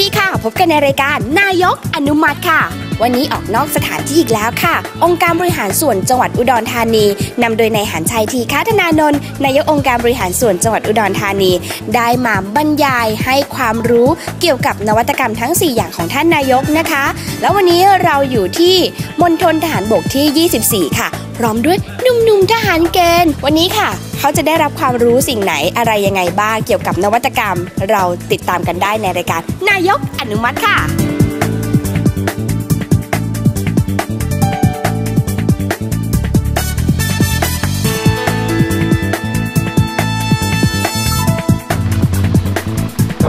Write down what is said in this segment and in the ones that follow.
ดีค่ะ พบกันในรายการนายกอนุมัติค่ะ วันนี้ออกนอกสถานที่อีกแล้วค่ะ องค์การบริหารส่วนจังหวัดอุดรธานีนำโดยนายหันชัยทีคาธนานนท์นายกองค์การบริหารส่วนจังหวัดอุดรธานี ได้มาบรรยายให้ความรู้เกี่ยวกับนวัตกรรมทั้ง 4 อย่างของท่านนายกนะคะ แล้ววันนี้เราอยู่ที่มณฑลทหารบกที่ 24 ค่ะ พร้อมด้วยหนุ่มๆทหารเกณฑ์ วันนี้ค่ะ เขาจะได้รับความรู้สิ่งไหนอะไรยังไงบ้างเกี่ยวกับนวัตกรรม เราติดตามกันได้ในรายการ นายกอนุมัติค่ะ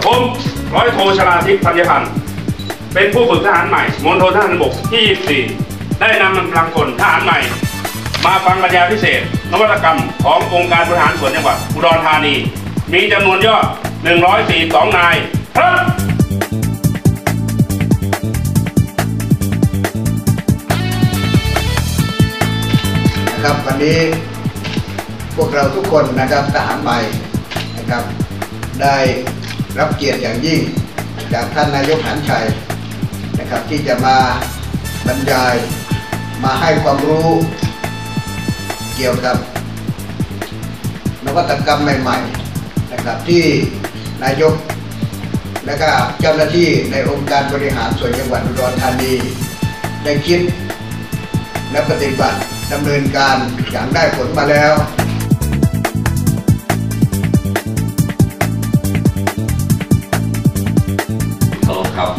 ผมร้อยโทชลาทิพย์ธัญพันธ์เป็นผู้ฝึกทหารใหม่มณฑลทหารบกที่ 24 ได้นำกำลังพลทหารใหม่ มาฟังบรรยายพิเศษ นวัตกรรมขององค์การบริหารส่วนจังหวัดอุดรธานี มีจำนวนยอด 142 นายครับนะครับวันนี้พวกเราทุกคนนะครับทหารใหม่นะครับ ได้รับเกียรติอย่างยิ่งจากท่านนายกหันชัยนะครับที่จะมาบรรยายมาให้ความรู้ เกี่ยวกับนวัตกรรมใหม่ๆนะครับที่นายก และก็เจ้าหน้าที่ในองค์การบริหารส่วนจังหวัดอุดรธานี ได้คิด และปฏิบัติดำเนินการอย่างได้ผลมาแล้วครับ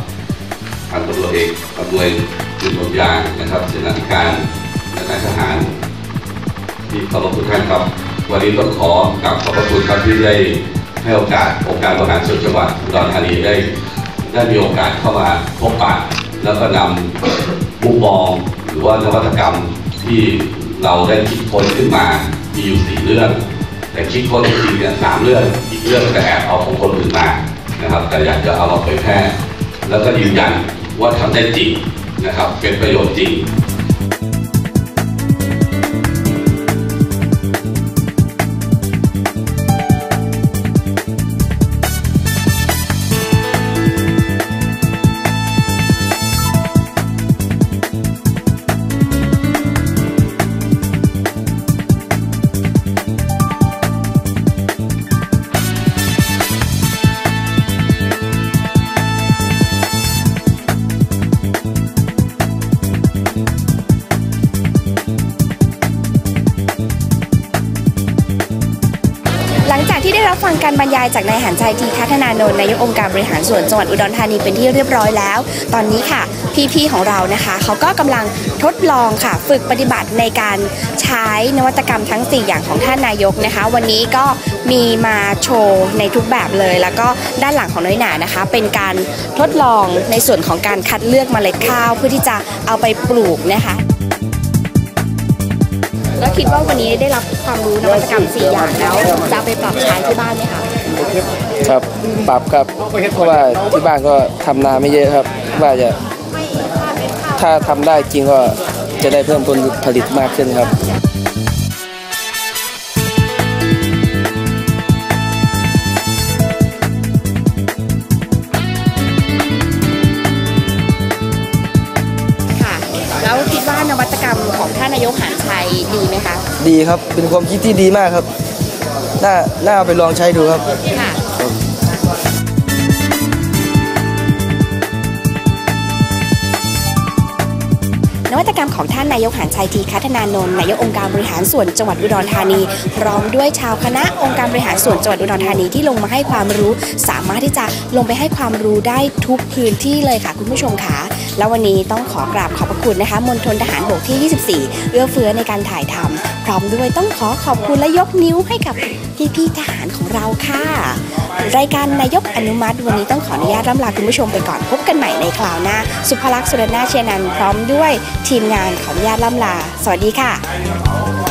พันตำรวจเอกอำนวยจุนนยางนะครับเสนาธิการและนายทหาร ที่เคารพทุกท่านครับ วันนี้ต้องขอกราบขอบพระคุณครับที่ได้ให้โอกาสองค์การบริหารส่วนจังหวัดอุดรธานีได้ได้มีโอกาสเข้ามาพบปะแล้วก็นำมุมมองหรือว่านวัตกรรมที่เราได้คิดค้นขึ้นมา มีอยู่สี่เรื่อง แต่คิดค้นจริงๆเนี่ยสามเรื่อง อีกเรื่องก็แอบเอาของคนอื่นมานะครับ แต่อยากจะเอามาเผยแพร่ แล้วก็ยืนยันว่าทำได้จริงนะครับ เป็นประโยชน์จริง ที่ได้รับฟังการบรรยายจากนายหันชัยทีคัฒนานนท์นายกองค์การบริหารส่วนจังหวัดอุดรธานีเป็นที่เรียบร้อยแล้ว ตอนนี้ค่ะ พี่ๆของเรานะคะเขาก็กำลังทดลองค่ะ ฝึกปฏิบัติในการใช้นวัตกรรมทั้ง 4 อย่างของท่านนายกนะคะ วันนี้ก็มีมาโชว์ในทุกแบบเลย แล้วก็ด้านหลังของน้อยหนานะคะ เป็นการทดลองในส่วนของการคัดเลือกเมล็ดข้าว เพื่อที่จะเอาไปปลูกนะคะ แล้วคิดว่าวันนี้ได้รับความรู้นวัตกรรม4อย่างแล้วจะไปปรับใช้ที่บ้านไหมคะครับปรับครับเพราะว่าที่บ้านก็ทำนาไม่เยอะครับ ว่าจะถ้าทำได้จริงก็จะได้เพิ่มผลผลิตมากขึ้นครับ ของท่านนายกหันชัยดีไหมคะ ดีครับ เป็นความคิดที่ดีมากครับ น่า น่าเอาไปลองใช้ดูครับ ค่ะ วัตกรรมของท่านนายกหันชัยทีคัฒนานนท์นายกองค์การบริหารส่วนจังหวัดอุดรธานี พร้อมด้วยชาวคณะองค์การบริหารส่วนจังหวัดอุดรธานีที่ลงมาให้ความรู้ สามารถที่จะลงไปให้ความรู้ได้ทุกพื้นที่เลยค่ะคุณผู้ชมค่ะแล้ววันนี้ต้องขอกราบขอบพระคุณนะคะมณฑลทหารบกที่ 24 เอื้อเฟื้อในการถ่ายทำพร้อมด้วยต้องขอขอบคุณและยกนิ้วให้กับพี่ๆทหารของเราค่ะ รายการนายกอนุมัติ วันนี้ต้องขออนุญาตร่ำลาคุณผู้ชมไปก่อนพบกันใหม่ในคราวหน้า สุภลักษณ์สุรนาเชนันพร้อมด้วยทีมงานขออนุญาตล่ำลา สวัสดีค่ะ